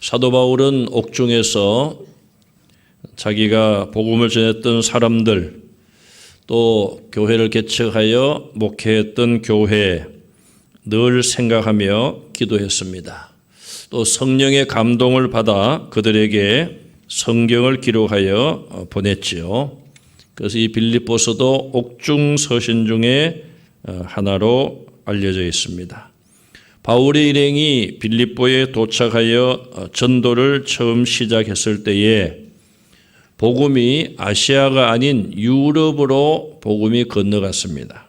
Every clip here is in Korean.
사도 바울은 옥중에서 자기가 복음을 전했던 사람들 또 교회를 개척하여 목회했던 교회 늘 생각하며 기도했습니다. 또 성령의 감동을 받아 그들에게 성경을 기록하여 보냈지요. 그래서 이 빌립보서도 옥중 서신 중에 하나로 알려져 있습니다. 바울의 일행이 빌립보에 도착하여 전도를 처음 시작했을 때에 복음이 아시아가 아닌 유럽으로 복음이 건너갔습니다.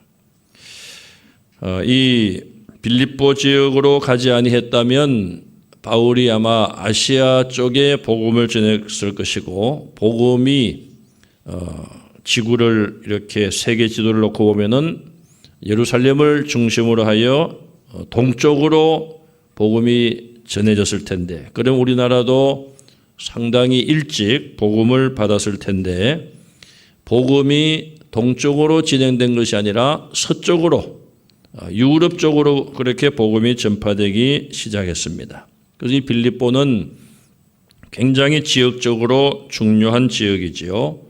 어, 이 빌립보 지역으로 가지 아니했다면 바울이 아마 아시아 쪽에 복음을 전했을 것이고 복음이 어, 지구를 이렇게 세계 지도를 놓고 보면은 예루살렘을 중심으로 하여 어, 동쪽으로 복음이 전해졌을 텐데 그럼 우리나라도 상당히 일찍 복음을 받았을 텐데 복음이 동쪽으로 진행된 것이 아니라 서쪽으로 유럽 쪽으로 그렇게 복음이 전파되기 시작했습니다. 그래서 이 빌립보는 굉장히 지역적으로 중요한 지역이지요.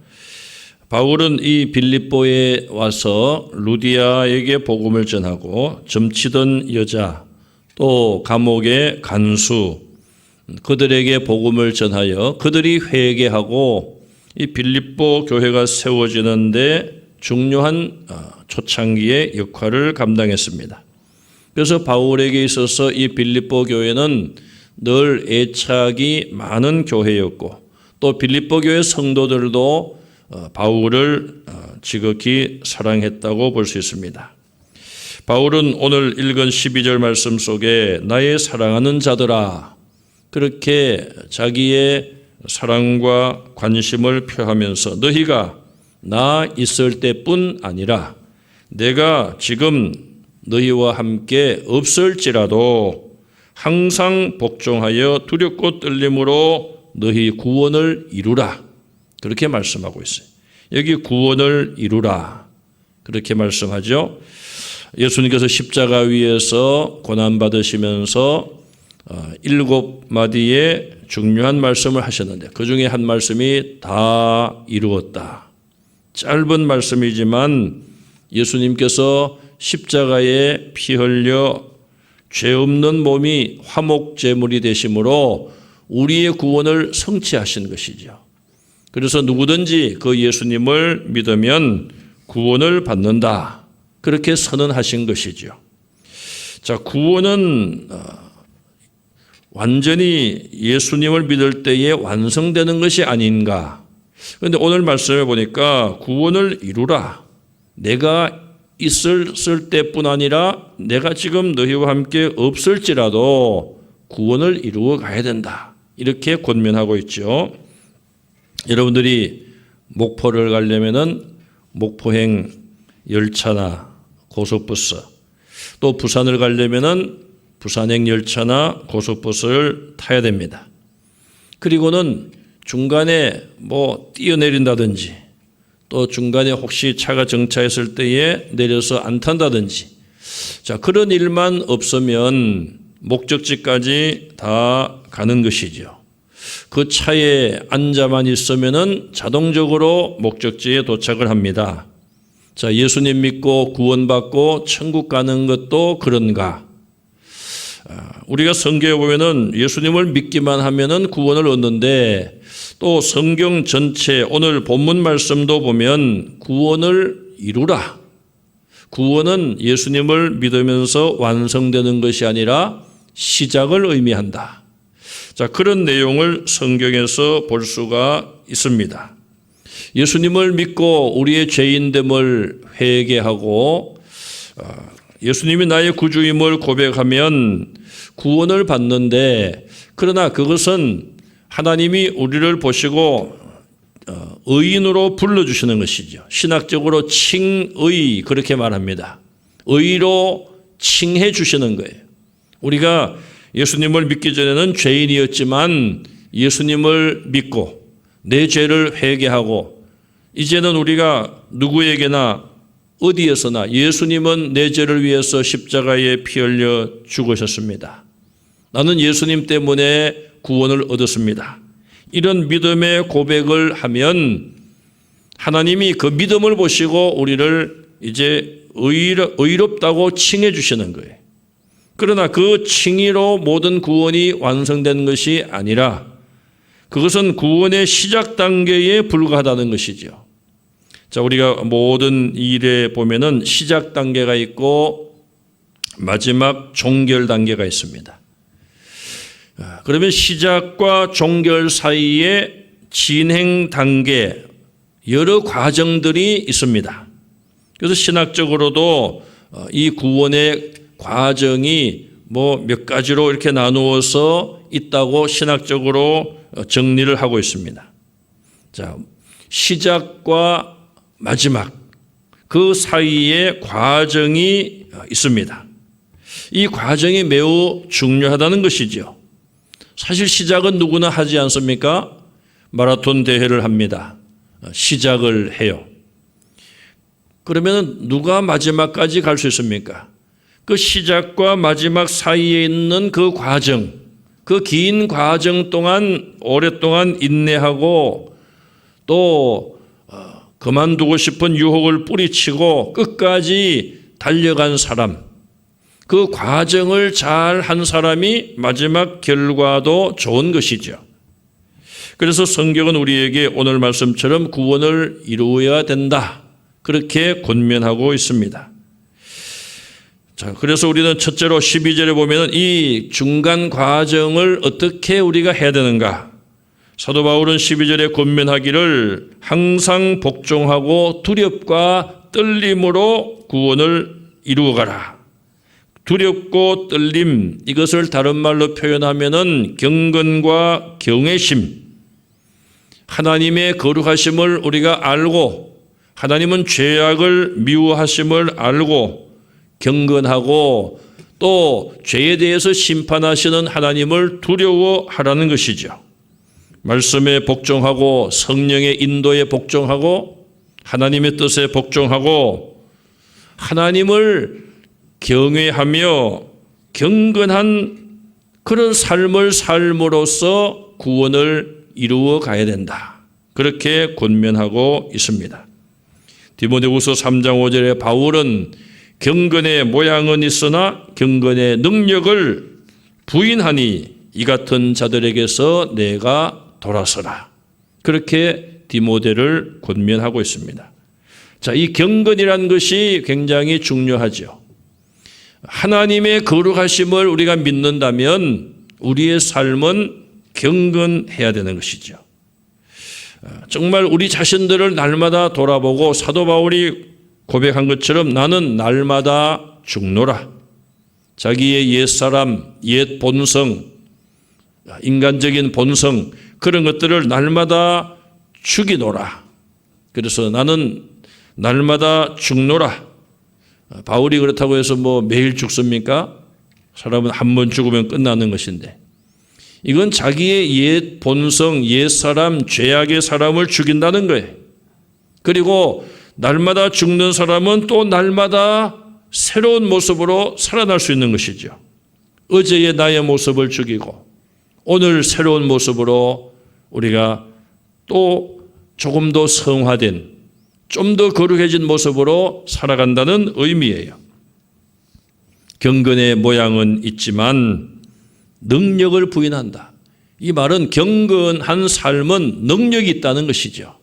바울은 이 빌립보에 와서 루디아에게 복음을 전하고 점치던 여자 또 감옥의 간수 그들에게 복음을 전하여 그들이 회개하고 이 빌립보 교회가 세워지는데 중요한 초창기의 역할을 감당했습니다. 그래서 바울에게 있어서 이 빌립보 교회는 늘 애착이 많은 교회였고 또 빌립보 교회 성도들도 바울을 지극히 사랑했다고 볼 수 있습니다. 바울은 오늘 읽은 12절 말씀 속에 나의 사랑하는 자들아 그렇게 자기의 사랑과 관심을 표하면서 너희가 나 있을 때뿐 아니라 내가 지금 너희와 함께 없을지라도 항상 복종하여 두렵고 떨림으로 너희 구원을 이루라. 그렇게 말씀하고 있어요. 여기 구원을 이루라. 그렇게 말씀하죠. 예수님께서 십자가 위에서 고난받으시면서 어, 일곱 마디의 중요한 말씀을 하셨는데 그 중에 한 말씀이 다 이루었다. 짧은 말씀이지만 예수님께서 십자가에 피 흘려 죄 없는 몸이 화목 제물이 되심으로 우리의 구원을 성취하신 것이죠. 그래서 누구든지 그 예수님을 믿으면 구원을 받는다. 그렇게 선언하신 것이죠. 자, 구원은 어, 완전히 예수님을 믿을 때에 완성되는 것이 아닌가. 그런데 오늘 말씀해 보니까 구원을 이루라. 내가 있을 때뿐 아니라 내가 지금 너희와 함께 없을지라도 구원을 이루어 가야 된다. 이렇게 권면하고 있죠. 여러분들이 목포를 가려면은 목포행 열차나 고속버스 또 부산을 가려면은 부산행 열차나 고속버스를 타야 됩니다. 그리고는 중간에 뭐 뛰어내린다든지 또 중간에 혹시 차가 정차했을 때에 내려서 안 탄다든지 자 그런 일만 없으면 목적지까지 다 가는 것이죠. 그 차에 앉아만 있으면은 자동적으로 목적지에 도착을 합니다. 자, 예수님 믿고 구원받고 천국 가는 것도 그런가? 우리가 성경에 보면은 예수님을 믿기만 하면은 구원을 얻는데 또 성경 전체 오늘 본문 말씀도 보면 구원을 이루라. 구원은 예수님을 믿으면서 완성되는 것이 아니라 시작을 의미한다. 자, 그런 내용을 성경에서 볼 수가 있습니다. 예수님을 믿고 우리의 죄인됨을 회개하고 예수님이 나의 구주임을 고백하면 구원을 받는데 그러나 그것은 하나님이 우리를 보시고 어, 의인으로 불러주시는 것이죠. 신학적으로 칭의 그렇게 말합니다. 의로 칭해 주시는 거예요. 우리가 예수님을 믿기 전에는 죄인이었지만 예수님을 믿고 내 죄를 회개하고 이제는 우리가 누구에게나 어디에서나 예수님은 내 죄를 위해서 십자가에 피 흘려 죽으셨습니다. 나는 예수님 때문에 구원을 얻었습니다. 이런 믿음의 고백을 하면 하나님이 그 믿음을 보시고 우리를 이제 의롭, 의롭다고 칭해 주시는 거예요. 그러나 그 칭의로 모든 구원이 완성된 것이 아니라 그것은 구원의 시작 단계에 불과하다는 것이죠. 자, 우리가 모든 일에 보면은 시작 단계가 있고 마지막 종결 단계가 있습니다. 아, 그러면 시작과 종결 사이에 진행 단계 여러 과정들이 있습니다. 그래서 신학적으로도 어, 이 구원의 과정이 뭐 몇 가지로 이렇게 나누어서 있다고 신학적으로 어, 정리를 하고 있습니다. 자, 시작과 마지막 그 사이에 과정이 있습니다. 이 과정이 매우 중요하다는 것이죠. 사실 시작은 누구나 하지 않습니까? 마라톤 대회를 합니다. 시작을 해요. 그러면 누가 마지막까지 갈 수 있습니까? 그 시작과 마지막 사이에 있는 그 과정, 그 긴 과정 동안 오랫동안 인내하고 또 어, 그만두고 싶은 유혹을 뿌리치고 끝까지 달려간 사람, 그 과정을 잘 한 사람이 마지막 결과도 좋은 것이죠. 그래서 성경은 우리에게 오늘 말씀처럼 구원을 이루어야 된다. 그렇게 권면하고 있습니다. 자, 그래서 우리는 첫째로 12절에 보면은 이 중간 과정을 어떻게 우리가 해야 되는가? 사도 바울은 12절에 권면하기를 항상 복종하고 두렵과 떨림으로 구원을 이루어 가라. 두렵고 떨림 이것을 다른 말로 표현하면은 경건과 경외심 하나님의 거룩하심을 우리가 알고 하나님은 죄악을 미워하심을 알고 경건하고 또 죄에 대해서 심판하시는 하나님을 두려워하라는 것이죠. 말씀에 복종하고 성령의 인도에 복종하고 하나님의 뜻에 복종하고 하나님을 경외하며 경건한 그런 삶을 삶으로써 구원을 이루어 가야 된다. 그렇게 권면하고 있습니다. 디모데후서 3장 5절에 바울은 경건의 모양은 있으나 경건의 능력을 부인하니 이 같은 자들에게서 내가 돌아서라. 그렇게 디모데를 권면하고 있습니다. 자, 이 경건이라는 것이 굉장히 중요하죠. 하나님의 거룩하심을 우리가 믿는다면 우리의 삶은 경건해야 되는 것이죠. 정말 우리 자신들을 날마다 돌아보고 사도 바울이 고백한 것처럼 나는 날마다 죽노라. 자기의 옛사람, 옛 본성, 인간적인 본성, 그런 것들을 날마다 죽이노라. 그래서 나는 날마다 죽노라. 바울이 그렇다고 해서 뭐 매일 죽습니까? 사람은 한 번 죽으면 끝나는 것인데. 이건 자기의 옛 본성, 옛 사람, 죄악의 사람을 죽인다는 거예요. 그리고 날마다 죽는 사람은 또 날마다 새로운 모습으로 살아날 수 있는 것이죠. 어제의 나의 모습을 죽이고 오늘 새로운 모습으로 우리가 또 조금 더 성화된 좀 더 거룩해진 모습으로 살아간다는 의미예요. 경건의 모양은 있지만 능력을 부인한다. 이 말은 경건한 삶은 능력이 있다는 것이죠.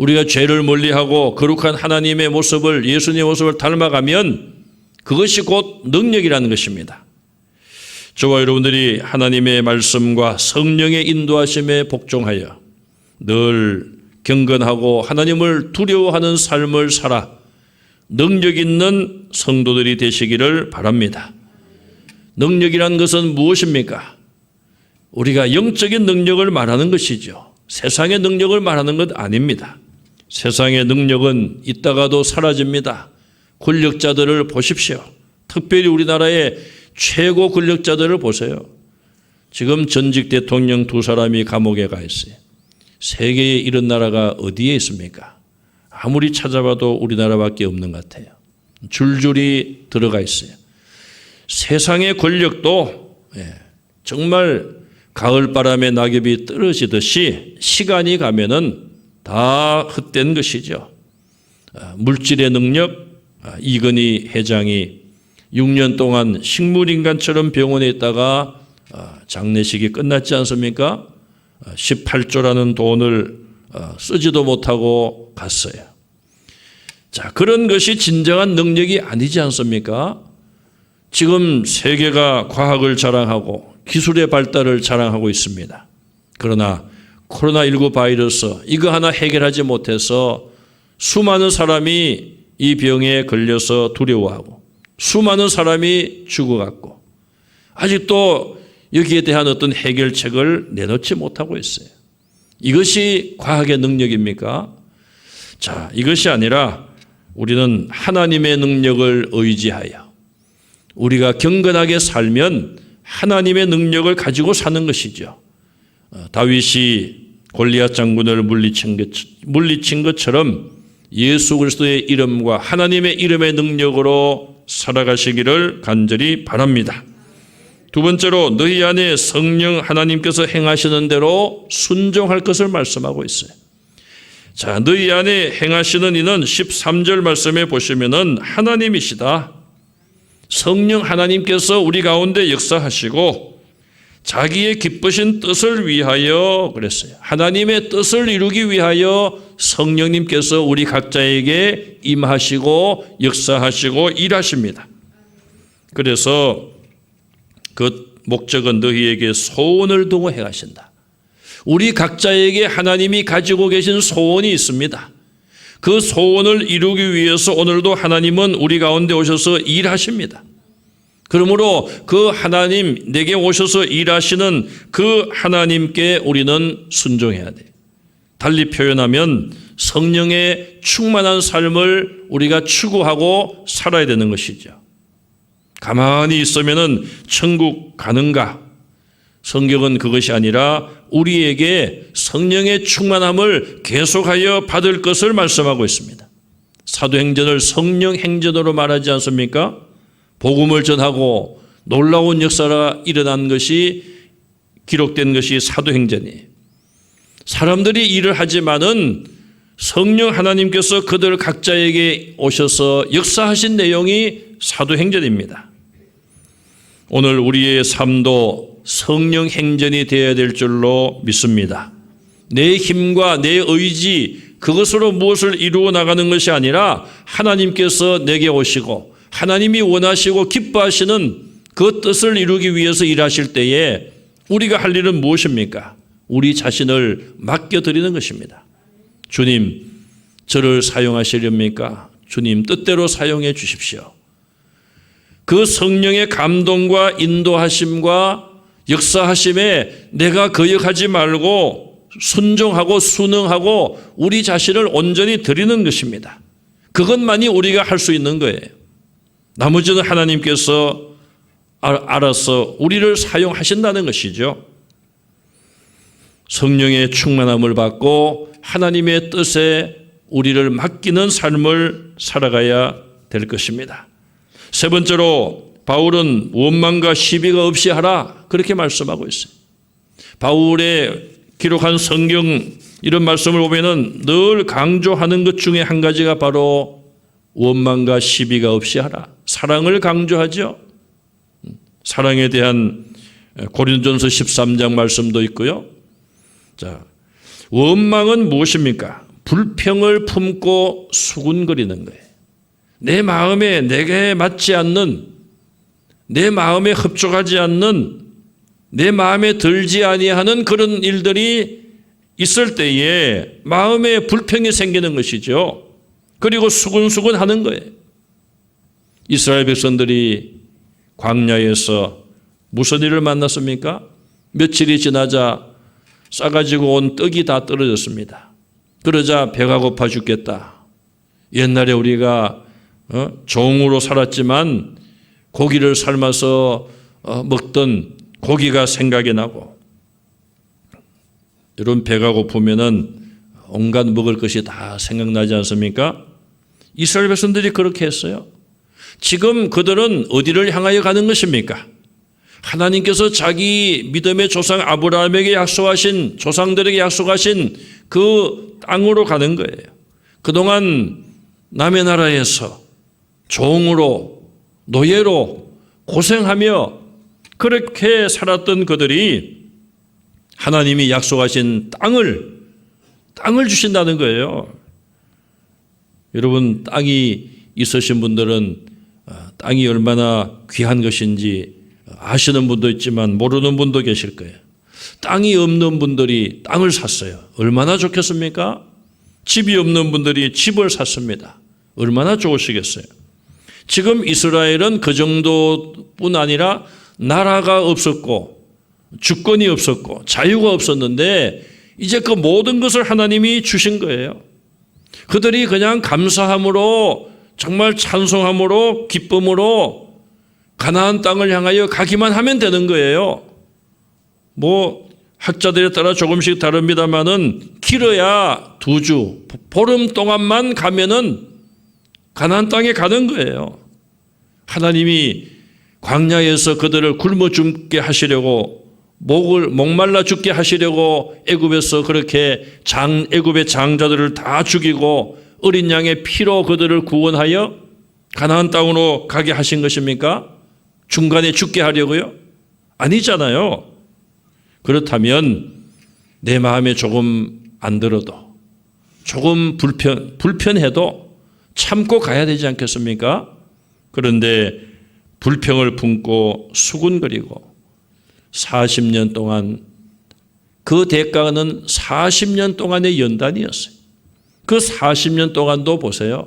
우리가 죄를 멀리하고 거룩한 하나님의 모습을 예수님의 모습을 닮아가면 그것이 곧 능력이라는 것입니다. 저와 여러분들이 하나님의 말씀과 성령의 인도하심에 복종하여 늘 경건하고 하나님을 두려워하는 삶을 살아 능력 있는 성도들이 되시기를 바랍니다. 능력이란 것은 무엇입니까? 우리가 영적인 능력을 말하는 것이죠. 세상의 능력을 말하는 것 아닙니다. 세상의 능력은 있다가도 사라집니다. 권력자들을 보십시오. 특별히 우리나라의 최고 권력자들을 보세요. 지금 전직 대통령 두 사람이 감옥에 가 있어요. 세계에 이런 나라가 어디에 있습니까? 아무리 찾아봐도 우리나라밖에 없는 것 같아요. 줄줄이 들어가 있어요. 세상의 권력도 예, 정말 가을 바람에 낙엽이 떨어지듯이 시간이 가면은 다 헛된 것이죠. 아, 물질의 능력 아, 이건희 회장이 6년 동안 식물인간처럼 병원에 있다가 아, 장례식이 끝났지 않습니까? 18조라는 돈을 어, 쓰지도 못하고 갔어요. 자, 그런 것이 진정한 능력이 아니지 않습니까? 지금 세계가 과학을 자랑하고 기술의 발달을 자랑하고 있습니다. 그러나 코로나19 바이러스 이거 하나 해결하지 못해서 수많은 사람이 이 병에 걸려서 두려워하고 수많은 사람이 죽어갔고 아직도 여기에 대한 어떤 해결책을 내놓지 못하고 있어요. 이것이 과학의 능력입니까? 자, 이것이 아니라 우리는 하나님의 능력을 의지하여 우리가 경건하게 살면 하나님의 능력을 가지고 사는 것이죠. 어, 다윗이 골리앗 장군을 물리친, 것, 물리친 것처럼 예수 그리스도의 이름과 하나님의 이름의 능력으로 살아가시기를 간절히 바랍니다. 두 번째로 너희 안에 성령 하나님께서 행하시는 대로 순종할 것을 말씀하고 있어요. 자, 너희 안에 행하시는 이는 13절 말씀에 보시면은 하나님이시다. 성령 하나님께서 우리 가운데 역사하시고 자기의 기쁘신 뜻을 위하여 그랬어요. 하나님의 뜻을 이루기 위하여 성령님께서 우리 각자에게 임하시고 역사하시고 일하십니다. 그래서 그 목적은 너희에게 소원을 두고 행하신다. 우리 각자에게 하나님이 가지고 계신 소원이 있습니다. 그 소원을 이루기 위해서 오늘도 하나님은 우리 가운데 오셔서 일하십니다. 그러므로 그 하나님 내게 오셔서 일하시는 그 하나님께 우리는 순종해야 돼. 달리 표현하면 성령의 충만한 삶을 우리가 추구하고 살아야 되는 것이죠. 가만히 있으면은 천국 가는가? 성경은 그것이 아니라 우리에게 성령의 충만함을 계속하여 받을 것을 말씀하고 있습니다. 사도행전을 성령 행전으로 말하지 않습니까? 복음을 전하고 놀라운 역사가 일어난 것이 기록된 것이 사도행전이에요. 사람들이 일을 하지만은 성령 하나님께서 그들 각자에게 오셔서 역사하신 내용이 사도행전입니다. 오늘 우리의 삶도 성령 행전이 되어야 될 줄로 믿습니다. 내 힘과 내 의지 그것으로 무엇을 이루어 나가는 것이 아니라 하나님께서 내게 오시고 하나님이 원하시고 기뻐하시는 그 뜻을 이루기 위해서 일하실 때에 우리가 할 일은 무엇입니까? 우리 자신을 맡겨드리는 것입니다. 주님, 저를 사용하시렵니까? 주님, 뜻대로 사용해 주십시오. 그 성령의 감동과 인도하심과 역사하심에 내가 거역하지 말고 순종하고 순응하고 우리 자신을 온전히 드리는 것입니다. 그것만이 우리가 할 수 있는 거예요. 나머지는 하나님께서 알아서 우리를 사용하신다는 것이죠. 성령의 충만함을 받고 하나님의 뜻에 우리를 맡기는 삶을 살아가야 될 것입니다. 세 번째로 바울은 원망과 시비가 없이 하라 그렇게 말씀하고 있어요. 바울의 기록한 성경 이런 말씀을 보면은 늘 강조하는 것 중에 한 가지가 바로 원망과 시비가 없이 하라. 사랑을 강조하죠. 사랑에 대한 고린전서 13장 말씀도 있고요. 자, 원망은 무엇입니까? 불평을 품고 수군거리는 거예요. 내 마음에 내게 맞지 않는 내 마음에 흡족하지 않는 내 마음에 들지 아니하는 그런 일들이 있을 때에 마음에 불평이 생기는 것이죠. 그리고 수군수군 하는 거예요. 이스라엘 백성들이 광야에서 무슨 일을 만났습니까? 며칠이 지나자 싸가지고 온 떡이 다 떨어졌습니다. 그러자 배가 고파 죽겠다. 옛날에 우리가 어? 종으로 살았지만 고기를 삶아서 어, 먹던 고기가 생각이 나고 여러분 배가 고프면은 온갖 먹을 것이 다 생각나지 않습니까? 이스라엘 백성들이 그렇게 했어요. 지금 그들은 어디를 향하여 가는 것입니까? 하나님께서 자기 믿음의 조상 아브라함에게 약속하신 조상들에게 약속하신 그 땅으로 가는 거예요. 그동안 남의 나라에서 종으로 노예로 고생하며 그렇게 살았던 그들이 하나님이 약속하신 땅을 땅을 주신다는 거예요. 여러분 땅이 있으신 분들은 어, 땅이 얼마나 귀한 것인지 아시는 분도 있지만 모르는 분도 계실 거예요. 땅이 없는 분들이 땅을 샀어요. 얼마나 좋겠습니까? 집이 없는 분들이 집을 샀습니다. 얼마나 좋으시겠어요? 지금 이스라엘은 그 정도뿐 아니라 나라가 없었고 주권이 없었고 자유가 없었는데 이제 그 모든 것을 하나님이 주신 거예요. 그들이 그냥 감사함으로 정말 찬송함으로 기쁨으로 가나안 땅을 향하여 가기만 하면 되는 거예요. 뭐 학자들에 따라 조금씩 다릅니다만은 길어야 두 주, 보름 동안만 가면은 가나안 땅에 가는 거예요. 하나님이 광야에서 그들을 굶어 죽게 하시려고 목을 목말라 죽게 하시려고 애굽에서 그렇게 장 애굽의 장자들을 다 죽이고 어린 양의 피로 그들을 구원하여 가나안 땅으로 가게 하신 것입니까? 중간에 죽게 하려고요? 아니잖아요. 그렇다면 내 마음에 조금 안 들어도 조금 불편 불편해도 참고 가야 되지 않겠습니까? 그런데 불평을 품고 수군거리고 40년 동안 그 대가는 40년 동안의 연단이었어요. 그 40년 동안도 보세요.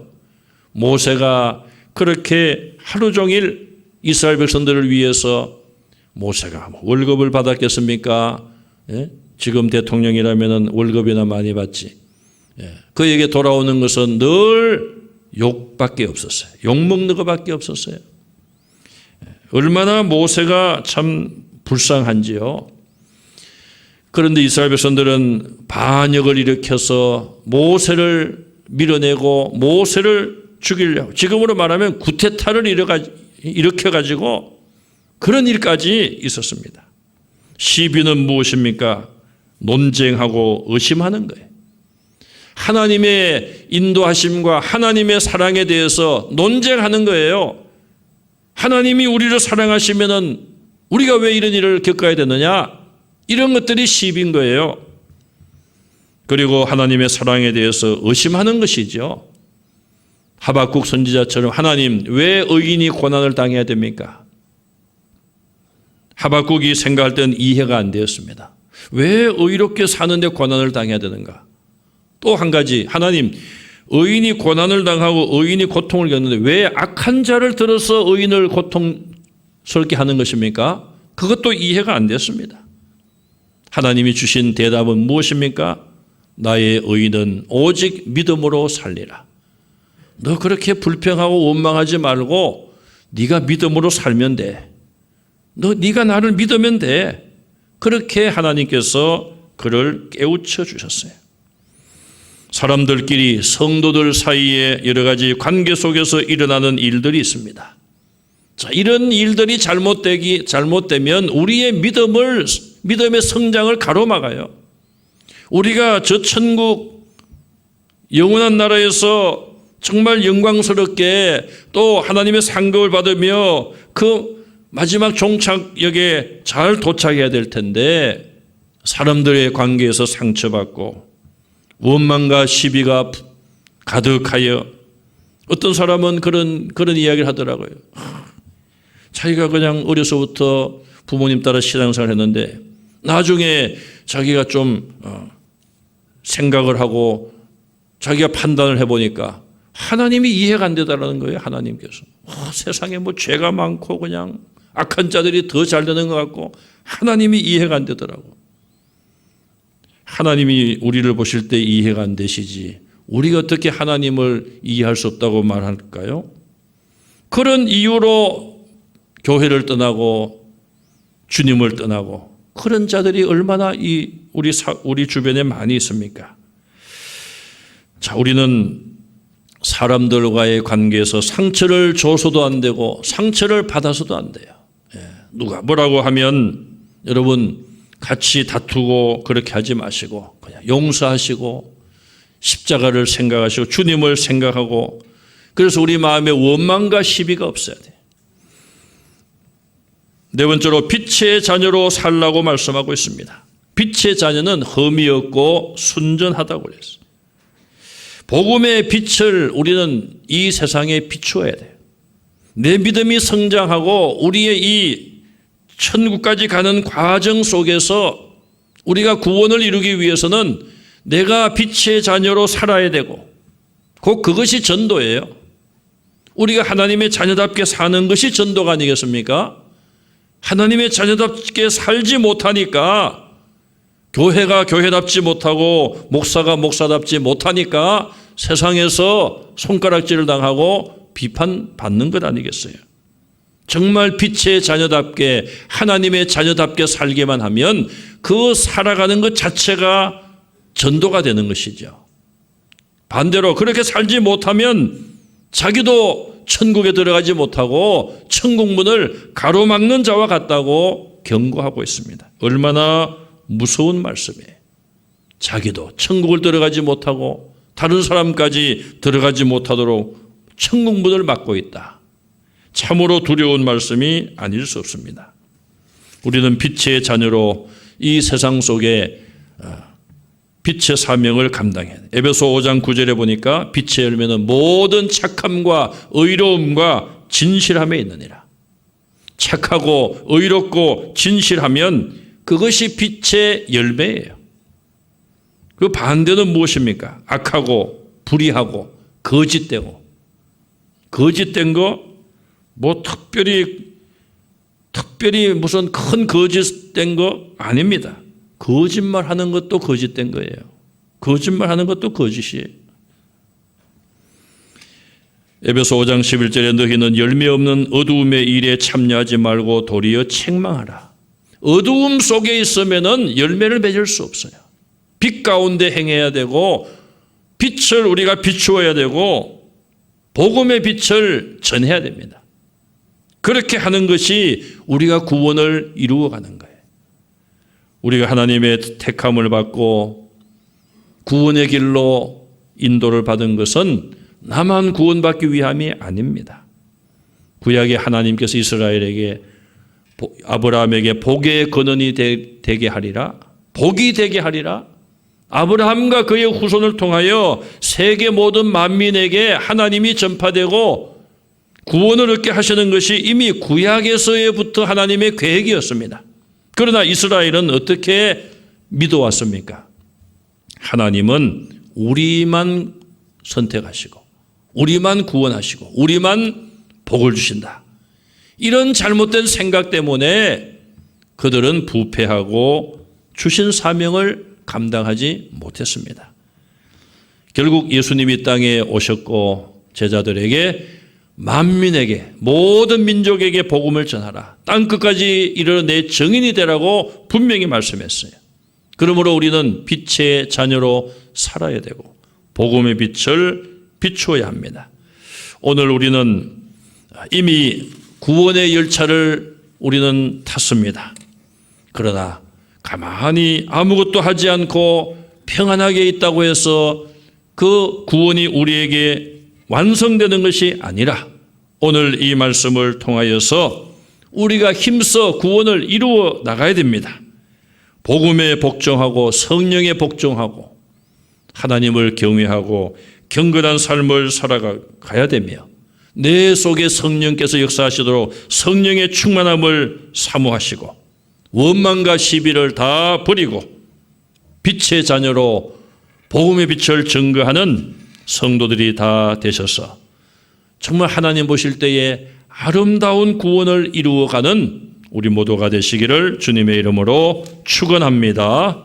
모세가 그렇게 하루 종일 이스라엘 백성들을 위해서 모세가 뭐 월급을 받았겠습니까? 예? 지금 대통령이라면 월급이나 많이 받지. 예. 그에게 돌아오는 것은 늘 욕밖에 없었어요. 욕 먹는 것밖에 없었어요. 예. 얼마나 모세가 참 불쌍한지요. 그런데 이스라엘 백성들은 반역을 일으켜서 모세를 밀어내고 모세를 죽이려고 지금으로 말하면 구테타를 일으켜 가지고 그런 일까지 있었습니다. 시비는 무엇입니까? 논쟁하고 의심하는 거예요. 하나님의 인도하심과 하나님의 사랑에 대해서 논쟁하는 거예요. 하나님이 우리를 사랑하시면은 우리가 왜 이런 일을 겪어야 되느냐? 이런 것들이 시비인 거예요. 그리고 하나님의 사랑에 대해서 의심하는 것이죠. 하박국 선지자처럼 하나님 왜 의인이 고난을 당해야 됩니까? 하박국이 생각할 때는 이해가 안 되었습니다. 왜 의롭게 사는데 고난을 당해야 되는가? 또 한 가지 하나님 의인이 고난을 당하고 의인이 고통을 겪는데 왜 악한 자를 들어서 의인을 고통스럽게 하는 것입니까? 그것도 이해가 안 됐습니다. 하나님이 주신 대답은 무엇입니까? 나의 의인은 오직 믿음으로 살리라. 너 그렇게 불평하고 원망하지 말고 네가 믿음으로 살면 돼. 너 네가 나를 믿으면 돼. 그렇게 하나님께서 그를 깨우쳐 주셨어요. 사람들끼리 성도들 사이에 여러 가지 관계 속에서 일어나는 일들이 있습니다. 자, 이런 일들이 잘못되기 잘못되면 우리의 믿음을 믿음의 성장을 가로막아요. 우리가 저 천국 영원한 나라에서 정말 영광스럽게 또 하나님의 상급을 받으며 그 마지막 종착역에 잘 도착해야 될 텐데 사람들의 관계에서 상처받고 원망과 시비가 가득하여 어떤 사람은 그런 그런 이야기를 하더라고요. 자기가 그냥 어려서부터 부모님 따라 신앙생활 했는데 나중에 자기가 좀 어, 생각을 하고 자기가 판단을 해보니까 하나님이 이해가 안 되다라는 거예요. 하나님께서 어, 세상에 뭐 죄가 많고 그냥 악한 자들이 더 잘 되는 것 같고 하나님이 이해가 안 되더라고. 하나님이 우리를 보실 때 이해가 안 되시지. 우리가 어떻게 하나님을 이해할 수 없다고 말할까요? 그런 이유로 교회를 떠나고 주님을 떠나고 그런 자들이 얼마나 이 우리 사, 우리 주변에 많이 있습니까? 자, 우리는 사람들과의 관계에서 상처를 줘서도 안 되고 상처를 받아서도 안 돼요. 예, 누가 뭐라고 하면 여러분 같이 다투고 그렇게 하지 마시고 그냥 용서하시고 십자가를 생각하시고 주님을 생각하고 그래서 우리 마음에 원망과 시비가 없어야 돼. 네 번째로 빛의 자녀로 살라고 말씀하고 있습니다. 빛의 자녀는 흠이 없고 순전하다고 그랬어요. 복음의 빛을 우리는 이 세상에 비추어야 돼요. 내 믿음이 성장하고 우리의 이 천국까지 가는 과정 속에서 우리가 구원을 이루기 위해서는 내가 빛의 자녀로 살아야 되고 곧 그것이 전도예요. 우리가 하나님의 자녀답게 사는 것이 전도가 아니겠습니까? 하나님의 자녀답게 살지 못하니까 교회가 교회답지 못하고 목사가 목사답지 못하니까 세상에서 손가락질을 당하고 비판받는 것 아니겠어요? 정말 빛의 자녀답게 하나님의 자녀답게 살게만 하면 그 살아가는 것 자체가 전도가 되는 것이죠. 반대로 그렇게 살지 못하면 자기도 천국에 들어가지 못하고 천국문을 가로막는 자와 같다고 경고하고 있습니다. 얼마나 무서운 말씀이에요. 자기도 천국을 들어가지 못하고 다른 사람까지 들어가지 못하도록 천국문을 막고 있다. 참으로 두려운 말씀이 아닐 수 없습니다. 우리는 빛의 자녀로 이 세상 속에 어, 빛의 사명을 감당해야 돼. 에베소 5장 9절에 보니까 빛의 열매는 모든 착함과 의로움과 진실함에 있느니라. 착하고 의롭고 진실하면 그것이 빛의 열매예요. 그 반대는 무엇입니까? 악하고 불의하고 거짓되고 거짓된 거 뭐 특별히 특별히 무슨 큰 거짓된 거 아닙니다. 거짓말 하는 것도 거짓된 거예요. 거짓말 하는 것도 거짓이에요. 에베소 5장 11절에 너희는 열매 없는 어두움의 일에 참여하지 말고 도리어 책망하라. 어두움 속에 있으면은 열매를 맺을 수 없어요. 빛 가운데 행해야 되고 빛을 우리가 비추어야 되고 복음의 빛을 전해야 됩니다. 그렇게 하는 것이 우리가 구원을 이루어가는 거예요. 우리가 하나님의 택함을 받고 구원의 길로 인도를 받은 것은 나만 구원받기 위함이 아닙니다. 구약의 하나님께서 이스라엘에게 아브라함에게 복의 근원이 되게 하리라 복이 되게 하리라 아브라함과 그의 후손을 통하여 세계 모든 만민에게 하나님이 전파되고 구원을 얻게 하시는 것이 이미 구약에서부터 하나님의 계획이었습니다. 그러나 이스라엘은 어떻게 믿어왔습니까? 하나님은 우리만 선택하시고, 우리만 구원하시고, 우리만 복을 주신다. 이런 잘못된 생각 때문에 그들은 부패하고 주신 사명을 감당하지 못했습니다. 결국 예수님이 땅에 오셨고 제자들에게 만민에게 모든 민족에게 복음을 전하라. 땅 끝까지 이르러 내 증인이 되라고 분명히 말씀했어요. 그러므로 우리는 빛의 자녀로 살아야 되고 복음의 빛을 비추어야 합니다. 오늘 우리는 이미 구원의 열차를 우리는 탔습니다. 그러나 가만히 아무것도 하지 않고 평안하게 있다고 해서 그 구원이 우리에게 완성되는 것이 아니라 오늘 이 말씀을 통하여서 우리가 힘써 구원을 이루어 나가야 됩니다. 복음에 복종하고 성령에 복종하고 하나님을 경외하고 경건한 삶을 살아가야 되며 내 속에 성령께서 역사하시도록 성령의 충만함을 사모하시고 원망과 시비를 다 버리고 빛의 자녀로 복음의 빛을 증거하는 성도들이 다 되셔서 정말 하나님 보실 때에 아름다운 구원을 이루어가는 우리 모두가 되시기를 주님의 이름으로 축원합니다.